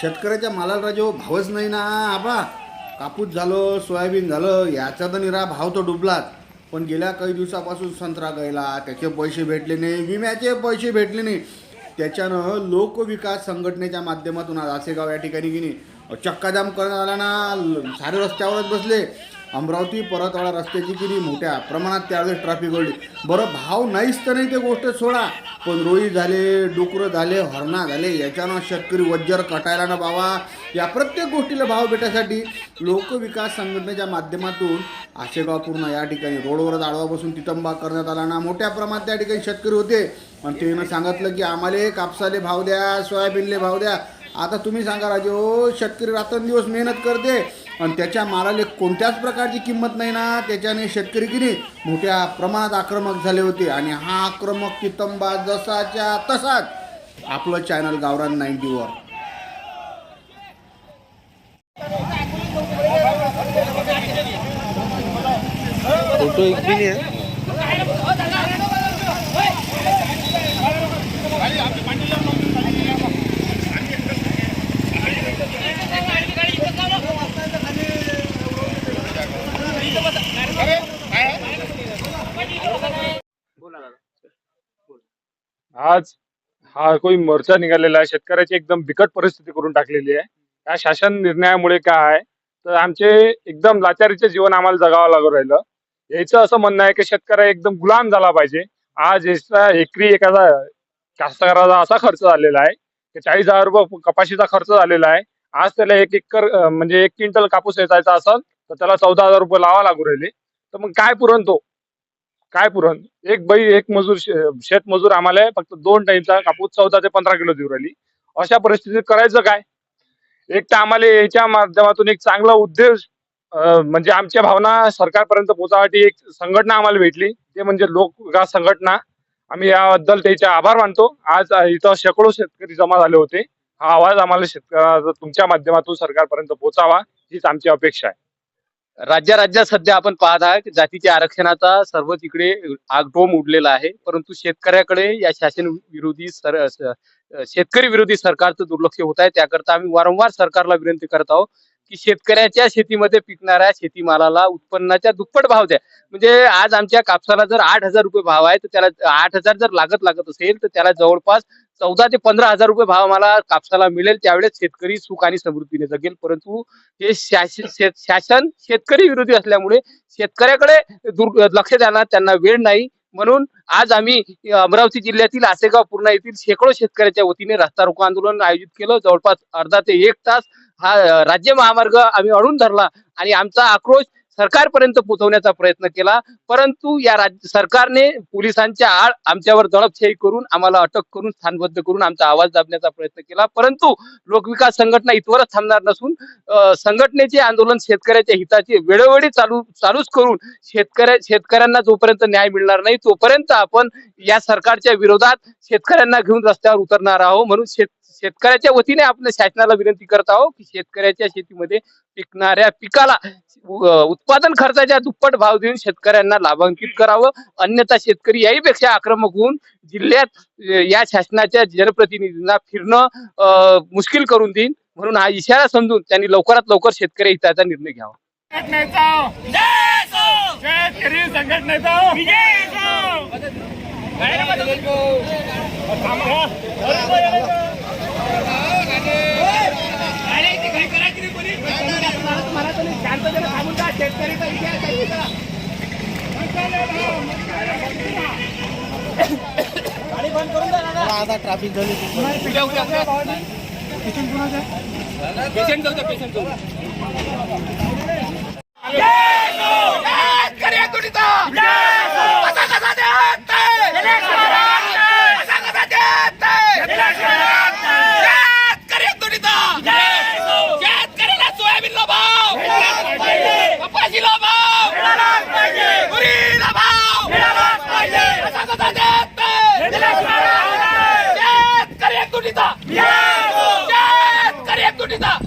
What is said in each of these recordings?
शेतकऱ्याच्या मालाला राजे हो भावच नाही ना आबा. कापूस झालं सोयाबीन झालं याचा तर निरा भाव तर डुबलाच. पण गेल्या काही दिवसापासून संत्रा गेला त्याचे पैसे भेटले नाही विम्याचे पैसे भेटले नाही. त्याच्यानं लोकविकास संघटनेच्या माध्यमातून आज आसेगाव या ठिकाणी गेली. चक्काजाम करण्यात आला ना सारे रस्त्यावरच बसले. अमरावती परतवाडा रस्त्याची किती मोठ्या प्रमाणात त्यावेळेस ट्रॅफिक होती. बरं भाव नाहीच तर नाही ते गोष्ट सोडा. पण रोई झाले डुकरं झाले हरणा झाले याच्यानं शेतकरी वज्जर कटायला ना बाबा. या प्रत्येक गोष्टीला भाव भेटायसाठी लोकविकास संघटनेच्या माध्यमातून आशेगाव पूर्ण या ठिकाणी रोडवरच आडवा बसून तितंबा करण्यात आला ना मोठ्या प्रमाणात त्या ठिकाणी शेतकरी होते. पण त्यानं सांगितलं की आम्हाला कापसाले भाव द्या सोयाबीनले भाव द्या. आता तुम्ही सांगा राजे हो शेतकरी रात्रंदिवस मेहनत करते. आणि त्याच्या मालाला कोणत्याच प्रकारची किंमत नाही ना. त्याच्याने शेतकरी किती मोठ्या प्रमाणात आक्रमक झाले होते. आणि हा आक्रमक कितंबा जसाच्या तसाच आपलं चॅनल गावरान नाईन्टीवर फोटो एक भी नहीं है आज हा कोई मोर्चा निघालेला आहे. शेतकऱ्याची एकदम बिकट परिस्थिती करून टाकलेली आहे. या शासन निर्णयामुळे काय आहे? तर आमचे एकदम लाचारीचे जीवन आम्हाला जगावं लागू राहिलं. याचं असं म्हणणं आहे की शेतकरी एकदम गुलाम झाला पाहिजे. आज याचा एकरी एखादा कास्तकाराचा असा खर्च झालेला आहे की चाळीस हजार रुपये कपाशीचा खर्च झालेला आहे. आज त्याला एक एकर म्हणजे एक क्विंटल कापूस वेचायचा असेल तर त्याला चौदा हजार रुपये लावा लागू राहिले. तर मग काय पुरण तो काय पुरण? एक बाई एक मजूर शे- शेतमजूर आम्हाला फक्त दोन टाईमचा कापूस चौदा ते पंधरा किलो देऊ राहिली. अशा परिस्थितीत करायचं काय? एक तर आम्हाला याच्या माध्यमातून एक चांगला उद्देश म्हणजे आमच्या भावना सरकारपर्यंत पोहोचवासाठी एक संघटना आम्हाला भेटली. ते म्हणजे लोक विकास संघटना. आम्ही याबद्दल त्याचे आभार मानतो. आज इथं शेकडो शेतकरी जमा झाले होते. हा आवाज आम्हाला शेतकऱ्याचा तुमच्या माध्यमातून सरकारपर्यंत पोहोचावा. हीच आमची अपेक्षा आहे. राज्या राज्यात सध्या आपण पाहत आहात की जातीच्या आरक्षणाचा सर्व तिकडे आगडोम उडलेला आहे. परंतु शेतकऱ्याकडे या शासन विरोधी सर शेतकरी विरोधी सरकारचं दुर्लक्ष होत आहे. त्याकरता आम्ही वारंवार सरकारला विनंती करत आहोत की शेतकऱ्याच्या शेतीमध्ये पिकणाऱ्या शेतीमालाला उत्पन्नाच्या दुप्पट भाव द्या. म्हणजे आज आमच्या कापसाला जर आठ हजार रुपये भाव आहे तर त्याला आठ हजार जर लागत लागत असेल तर त्याला जवळपास चौदा ते पंधरा हजार रुपये भाव आम्हाला कापसाला मिळेल. त्यावेळेस शेतकरी सुख आणि समृद्धीने जगेल परंतु हे शासन शेत- शासन शेतकरी विरोधी असल्यामुळे शेतकऱ्याकडे लक्ष द्यायला त्यांना वेळ नाही. म्हणून आज आम्ही अमरावती जिल्ह्यातील आसेगाव पूर्णा येथील शेकडो शेतकऱ्याच्या वतीने रस्ता रोको आंदोलन आयोजित केलं. जवळपास अर्धा ते एक तास हा राज्य महामार्ग आम्ही अडून धरला आणि आमचा आक्रोश सरकारपर्यंत पोहोचवण्याचा प्रयत्न केला. परंतु या राज्य सरकारने पोलिसांच्या आड आमच्यावर दडपशाही करून आम्हाला अटक करून स्थानबद्ध करून आमचा आवाज दाबण्याचा प्रयत्न केला. परंतु लोकविकास संघटना इथवरच थांबणार नसून संघटनेचे आंदोलन शेतकऱ्याच्या हिताचे वेळोवेळी चालू चालूच करून शेतकऱ्या शेतकऱ्यांना जोपर्यंत न्याय मिळणार नाही तोपर्यंत आपण या सरकारच्या विरोधात शेतकऱ्यांना घेऊन रस्त्यावर उतरणार आहोत. म्हणून शेत शेतकऱ्याच्या वतीने आपण शासनाला विनंती करत आहोत की शेतकऱ्याच्या शेतीमध्ये पिकणाऱ्या पिकाला उत्पादन खर्चाच्या दुप्पट भाव देऊन शेतकऱ्यांना लाभांकित करावं अन्यथा शेतकरी याहीपेक्षा आक्रमक होऊन जिल्ह्यात या शासनाच्या जनप्रतिनिधींना फिरणं मुश्किल करून देईन म्हणून हा इशारा समजून त्यांनी लवकरात लवकर शेतकरी हिताचा निर्णय घ्यावा संघटनेचा शेतकरी संघटनेचा शेतकरी तुडीचा कसा कसा देत कसा कसा देत शेतकरी तुडीचा शेतकऱ्याला सोयाबीनला भाव कपाशीला भाव तुरीला भाव कसा कसा देत शेतकरी तुडीचा शेतकरी तुडीचा शेतकरी तुडीचा कसा कसा देत कसा कसा देत शेतकऱ्याचा आक्रोश आमचा जोपर्यंत शासनाला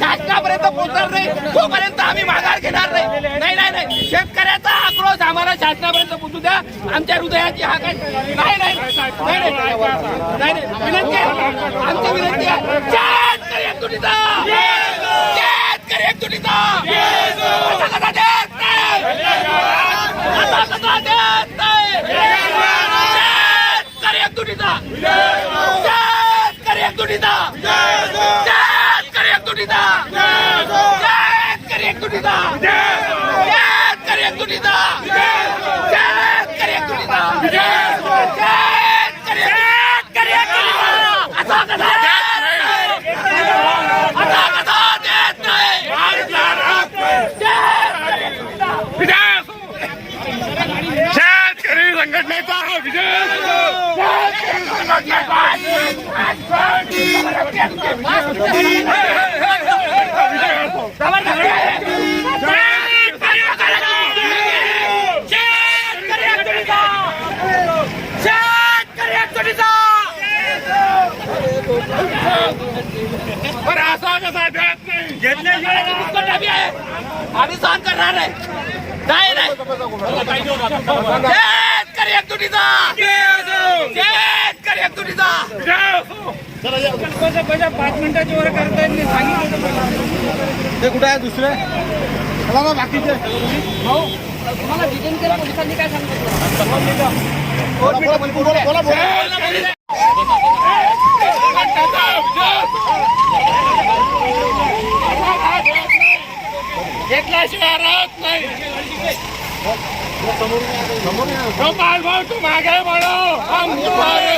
शासनापर्यंत पोहोचणार नाही तोपर्यंत आम्ही माघार घेणार नाही नाही नाही नाही शेतकऱ्याचा आक्रोश आम्हाला शासनापर्यंत पोहोचू द्या आमच्या हृदयाची हा काय नाही नाही नाही विनंती आहे. आमची विनंती आहे शेतकरी एकजुटीचा शेतकरी एकजुटीचा असा कसा देत नाही असा कसा देत नाही शेतकरी एकजुटीचा शेतकरी एकजुटीचा शेतकरी एकजुटीचा शेतकरी एकजुटीचा शेतकरी एकजुटीचा शेतकरी एकजुटीचा शेतकरी शेतकरी एकजुटीचा असा कसा देत नाही असा कसा देत नाही शेतकरी संघटनेचा विजय बरं असा कसा देत नाही घेतल्याशिवाय पुस्तक आम्ही आहे आम्ही सहन करणार नाही नाही नाही शेतकरी एकजुटीचा शेतकरी एकजुटीचा ते कुठे आहे दुसरे? चला ना बाकीचे. तुम्हाला पोलिसांनी काय सांगितलं? बोला. घेतल्याशिवाय राहत नाही. ગોપાલ ભાવ તું માગે મળો આમ તમારે